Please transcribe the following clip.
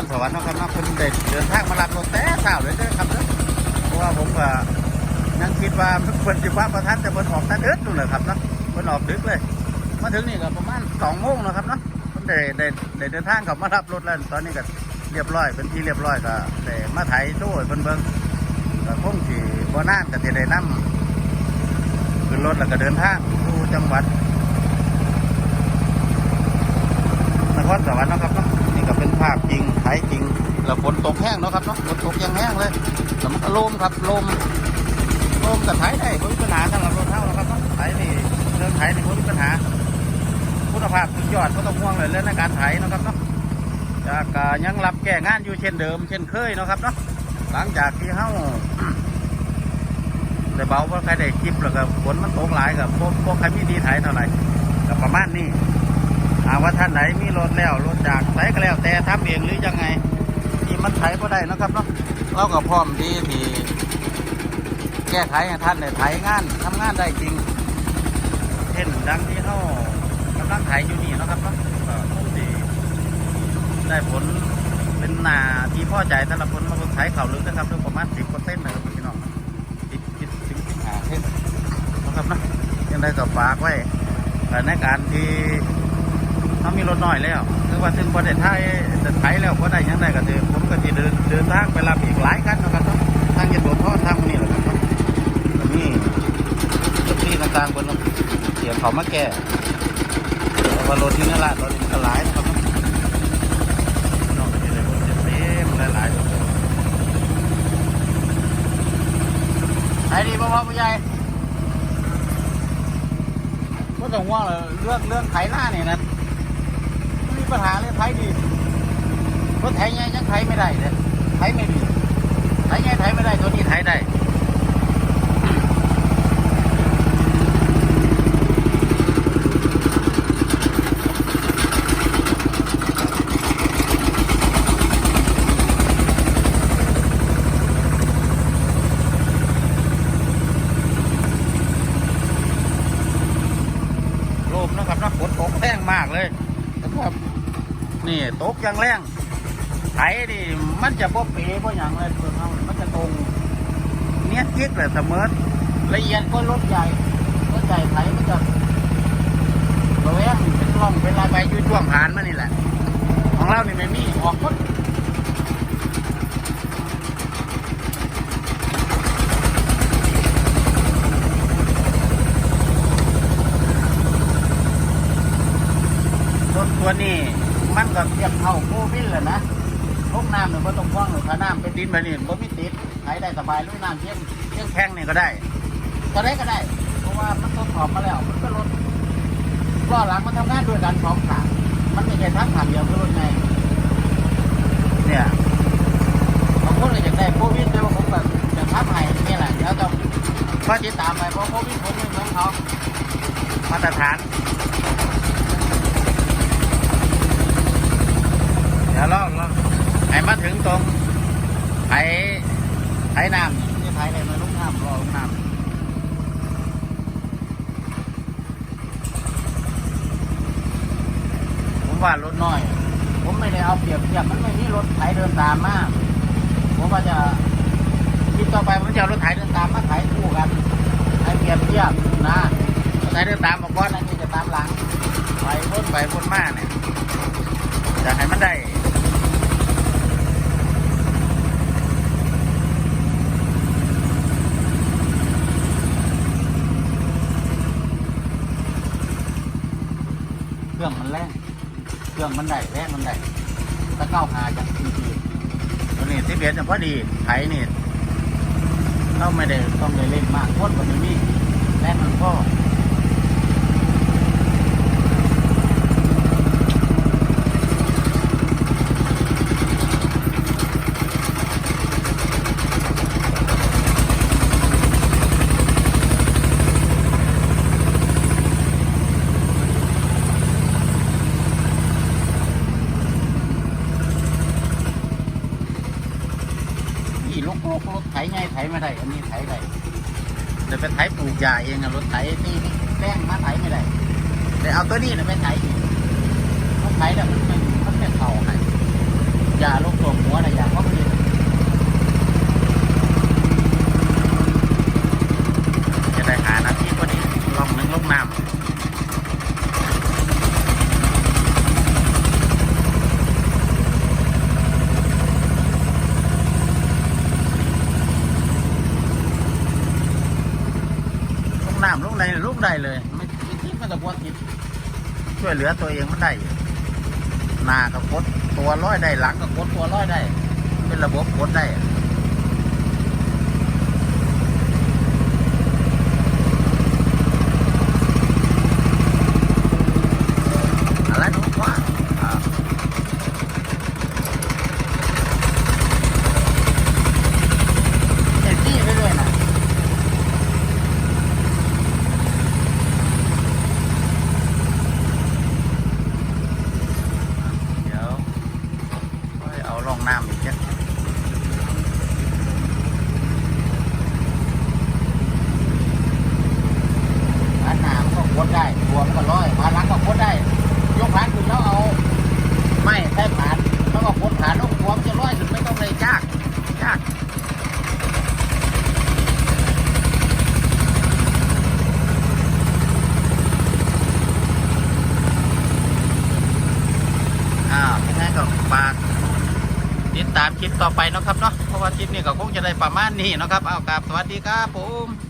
รสวรรค์นะครับนาะคุณเด็เดินทางมารับรถแต่เช้าเลยเด้อครับเด้อเพราะว่าผมก็ยังคิดว่าเพิ่นสิว่าประทันแต่เพิ่นออกแต่ดึกนู่นแหละครับเนาะเพิ่นออกดึกเลย มาถึงนี่ก็ประมาณสองโมงแล้วครับเนาะเพิ่นได้ได้ได้เดินทางกลับมารับรถแล้วตอนนี้ก็เรียบร้อยเป็นที่เรียบร้อยก็ได้มาไถโซ่ให้เพิ่นเบิ่งก็คงสิบ่นานก็สิได้นํขึ้นรถแล้วก็เดินทางสู่จังหวัดนครสวรรค์นะครับเนาะ เลยแต่มันก็ลมครับลมลมกับไถได้ไม่มีปัญหาสำหรับรถเท่านะครับเนาะไถนี่เรื่องไถนี่ไม่มีปัญหาคุณภาพสุดยอดก็ต้องห่วงเลยเรื่องในการไถเนะครับเนาะจากยังรับแก้งานอยู่เช่นเดิม เช่นเคยนะครับเนาะหลังจากที่เฮาได้เบาว่าะใครได้คลิปแล้วก็ฝนมันตกหลายกับพวกพวกใครมีดีไถเท่าไหร่ก็ประมาณนี้หากว่าท่านไหนมีรถแล้วรถจากไถก็แล้วแต่ทำเองหรือยังไงที่มันไถก็ได้นะครับเนาะ เราก็พร้อมดีที่แก้ไขให้ท่านได้ไถงานทำงานได้จริงเช่นดังที่เขากำลังไถอยู่นี่นะครับก็คงสิได้ผลเป็นหนาที่พอใจแต่ละคนมาคนไถเข่าลึกนะครับเรื่องประมาณสิบเปอร์เซ็นนะครับพี่น้องสิบสิบสิบสิบห้าเส้นนะครับนะยังได้ก็ฝากไว้แต่ในการที่ เขามีรถน้อยแล้วคือว่าถึงพอได้ท้ายจะไถแล้วพอได้หยังได้ก็เดินผมก็จะเดินเดินทางไปรับอีกหลายคันนะครับเนาะทางจะตัวทอดทางนี้แหละครับเนาะก็มีรถที่ต่างๆบนรถเสียเขามาแก่แต่ว่ารถที่นี่ละรถนี้ก็หลายนะครับเนาะน้องก็จะได้รถเต็มๆหลายๆไอ้ดีพ่อพ่อผู้ใหญ่ก็ต้องว่าเรื่องเรื่องไถหน้าเนี่ยนะไม่มี ปัญหาเลยไถดีรถไถไงยังไถไม่ได้เลยไถไม่ดีไถไงไถไม่ได้ตัวนี้ไถได้ลมนะครับนะฝนตกแรงมากเลยนะครับ นี่ตกอย่างแรงไถนี่มันจะบ่เป๋บ่อย่างเลยเพื่อนเขามันจะตรงเนี้ยกิ๊กเลยเสมอละเอียดก็รถใหญ่รถใหญ่ไถมันจะระแวงเป็นร่องเป็นลายใบยู่ช่วงผ่านมานี่แหละ ของเรานี่ไม่มีออกหมดรถตัวนี้ มันก็เทียบเท่าโควิดแหละนะลงน้ำเนี่ยบ่ต้องห่วงเลยถ้าน้ำเป็นดินแบบนี้บ่มีติดใช้ได้สบายลุยน้ำเที่ยงเที่ยงแข้งเนี่ยก็ได้ ก็ได้ก็ได้ เพราะว่ามันทดสอบมาแล้ว มันก็รถล้อหลังมันทำงานด้วยกันสองขามันไม่ใช่ทั้งขาเดียวคือรถไงเนี่ยบางคนก็อยากได้โควิดแต่ว่าผมแบบจะทำให้นี่แหละแล้วต้องก็ติดตามไปเพราะโควิดผมไม่เหมือนเขามาตรฐาน เดี๋ยวลองลองให้มาถึงตรงไถไถน้ำนี่ไถอะไรมาลุกน้ำรอลุกน้ำผม ว่ารถน้อย ผมไม่ได้เอาเปรียบเทียบมันไม่มีรถไถเดินตามมาก ผมว่าจะคิดต่อไปผมจะเอารถไถเดินตามมาไถคู่กันไถเปรียบเทียบนะไถเดินตามมาก่อนอันนี้จะตามหลังไปพ้นไปพ้นมาเนี่ยจะให้มันได้ เครื่องมันแรงเค รื่องมันได้แรงมันได้ถ้าเก้าหาจากทีทีตัวนี้ที่เบียดพอดีไถนี่เราไม่ได้ต้องเลยเล่นมากโคตรกว่านี้แรงมันก็นี่ลู กลูกรถไถไงไถไม่ได้ อันนี้ไถได้เดี๋ยวไปไถปลูกยาเองอะรถไถนี่นี่แรงมาไถไม่ได้แต่เอาตัวนี้เดี๋ยไปไถอีกรถไถเนี่ยมันไม่มันไม่เข่าให้ยาลูกตัวหัวนะยาเขาไม่จะได้หานาทีพอดีลองหนึ่งลงน้ำลง น้ำลงในลูกได้เลย ไม่ไม่คิดไม่ต้องกลัวคิด ช่วยเหลือตัวเองมันได้หน้าก็กดตัวร้อยได้หลังก็กดตัวร้อยได้ เป็นระบบกดได้ อะไรหนูว่าอ่าเห็นจี้ไปด้วยนะเดี๋ยวค่อยเอาลองน้ำอีกจ้ะร้านหน้ามันก็กดได้ตัวมันก็ร้อยมาหลังก็กดได้ ยกผ่านขึ้นแล้วเอา ไม่ใช้ผ่านแล้วก็กดผ่านแล้วหัวมันจะร้อยขึ้นไม่ต้องเลยจากจากอ้าวยังไงก็ฝากติดตามคลิปต่อไปนะครับเนาะเพราะว่าคลิปนี้ก็คงจะได้ประมาณนี้นะครับเอากราบสวัสดีครับผม